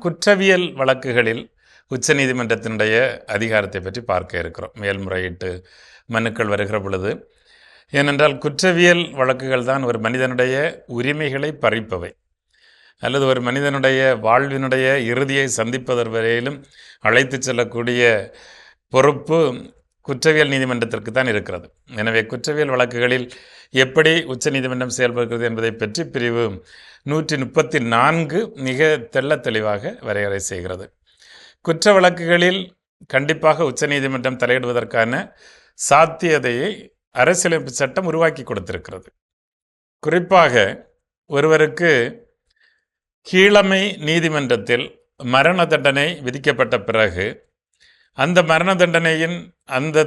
குற்றவியல் வழக்குகளில் உச்சநீதிமன்றத்தினுடைய அதிகாரத்தை பற்றி பார்க்க இருக்கிறோம். மேல்முறையீட்டு மனுக்கள் வருகிற பொழுது. ஏனென்றால் குற்றவியல் வழக்குகள் தான் ஒரு மனிதனுடைய உரிமைகளை பறிப்பவை. அல்லது ஒரு மனிதனுடைய வாழ்வினுடைய இறுதியை சந்திப்பதற்கு வரையிலும் அழைத்து செல்லக்கூடிய பொறுப்பு குற்றவியல் நீதிமன்றத்திற்கு தான் இருக்கிறது. எனவே குற்றவியல் வழக்குகளில் எப்படி உச்சநீதிமன்றம் செயல்படுகிறது என்பதை பற்றி பிரிவு நூற்றி முப்பத்தி நான்கு மிக தெள்ள தெளிவாக வரையறை செய்கிறது. குற்ற வழக்குகளில் கண்டிப்பாக உச்சநீதிமன்றம் தலையிடுவதற்கான சாத்தியதையை அரசியலமைப்பு சட்டம் உருவாக்கி கொடுத்திருக்கிறது. குறிப்பாக ஒருவருக்கு கீழமை நீதிமன்றத்தில் மரண தண்டனை விதிக்கப்பட்ட பிறகு அந்த மரண தண்டனையின் அந்த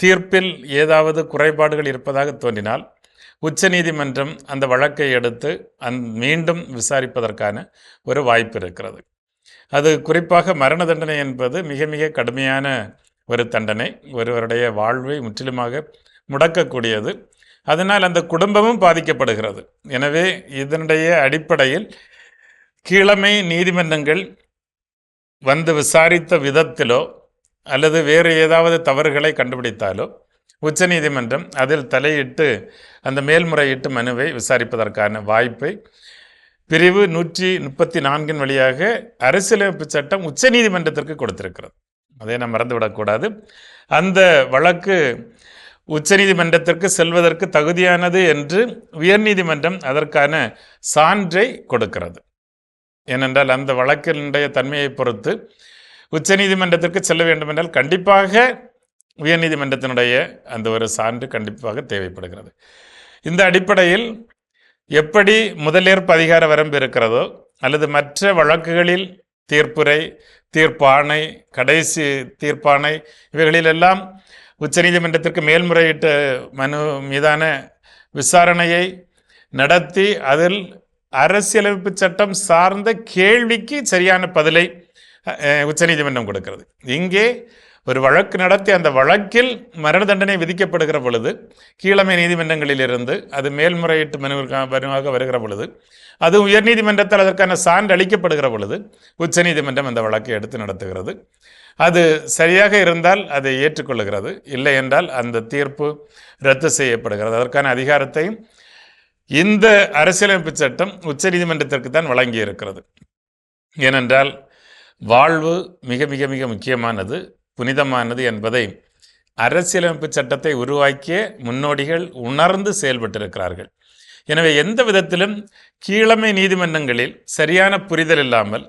தீர்ப்பில் ஏதாவது குறைபாடுகள் இருப்பதாக தோன்றினால் உச்சநீதிமன்றம் அந்த வழக்கை எடுத்து அந் மீண்டும் விசாரிப்பதற்கான ஒரு வாய்ப்பு இருக்கிறது. அது குறிப்பாக மரண தண்டனை என்பது மிக மிக கடுமையான ஒரு தண்டனை. ஒருவருடைய வாழ்வை முற்றிலுமாக முடக்கக்கூடியது. அதனால் அந்த குடும்பமும் பாதிக்கப்படுகிறது. எனவே இதனுடைய அடிப்படையில் கீழமை நீதிமன்றங்கள் வந்து விசாரித்த விதத்திலோ அல்லது வேறு ஏதாவது தவறுகளை கண்டுபிடித்தாலோ உச்சநீதிமன்றம் அதில் தலையிட்டு அந்த மேல்முறையீட்டு மனுவை விசாரிப்பதற்கான வாய்ப்பை பிரிவு நூற்றி முப்பத்தி நான்கின் வழியாக அரசியலமைப்பு சட்டம் உச்சநீதிமன்றத்திற்கு கொடுத்திருக்கிறது. அதை நாம் மறந்துவிடக்கூடாது அந்த வழக்கு உச்சநீதிமன்றத்திற்கு செல்வதற்கு தகுதியானது என்று உயர்நீதிமன்றம் அதற்கான சான்றை கொடுக்கிறது. ஏனென்றால் அந்த வழக்கினுடைய தன்மையை பொறுத்து உச்சநீதிமன்றத்திற்கு செல்ல வேண்டுமென்றால் கண்டிப்பாக உயர்நீதிமன்றத்தினுடைய அந்த ஒரு சான்று கண்டிப்பாக தேவைப்படுகிறது. இந்த அடிப்படையில் எப்படி முதலேற்பு அதிகார வரம்பு இருக்கிறதோ அல்லது மற்ற வழக்குகளில் தீர்ப்புரை தீர்ப்பாணை கடைசி தீர்ப்பாணை இவைகளிலெல்லாம் உச்சநீதிமன்றத்திற்கு மேல்முறையீட்டு மனு மீதான விசாரணையை நடத்தி அதில் அரசியலமைப்பு சட்டம் சார்ந்த கேள்விக்கு சரியான பதிலை உச்சநீதிமன்றம் கொடுக்கிறது. இங்கே ஒரு வழக்கு நடத்தி அந்த வழக்கில் மரண தண்டனை விதிக்கப்படுகிற பொழுது கீழமை நீதிமன்றங்களிலிருந்து அது மேல்முறையீட்டு மனுவிற்கான மனுவாக வருகிற பொழுது அது உயர்நீதிமன்றத்தால் அதற்கான சான்று அளிக்கப்படுகிற பொழுது உச்சநீதிமன்றம் அந்த வழக்கை எடுத்து நடத்துகிறது. அது சரியாக இருந்தால் அதை ஏற்றுக்கொள்ளுகிறது. இல்லை என்றால் அந்த தீர்ப்பு ரத்து செய்யப்படுகிறது. அதற்கான அதிகாரத்தையும் இந்த அரசியலமைப்பு சட்டம் உச்சநீதிமன்றத்திற்கு தான் வழங்கி இருக்கிறது ஏனென்றால் வாழ்வு மிக மிக மிக முக்கியமானது புனிதமானது என்பதை அரசியலமைப்பு சட்டத்தை உருவாக்கிய முன்னோடிகள் உணர்ந்து செயல்பட்டிருக்கிறார்கள். எனவே எந்த விதத்திலும் கீழமை நீதிமன்றங்களில் சரியான புரிதல் இல்லாமல்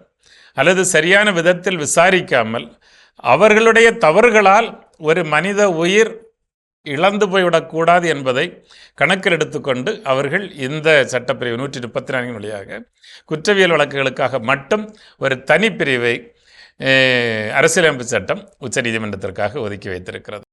அல்லது சரியான விதத்தில் விசாரிக்காமல் அவர்களுடைய தவறுகளால் ஒரு மனித உயிர் இழந்து போய்விடக்கூடாது என்பதை கணக்கில் எடுத்துக்கொண்டு அவர்கள் இந்த சட்டப்பிரிவு நூற்றி முப்பத்தி நான்கின் வழியாக குற்றவியல் வழக்குகளுக்காக மட்டும் ஒரு தனிப்பிரிவை அரசியலமைப்பு சட்டம் உச்சநீதிமன்றத்திற்காக ஒதுக்கி வைத்திருக்கிறது.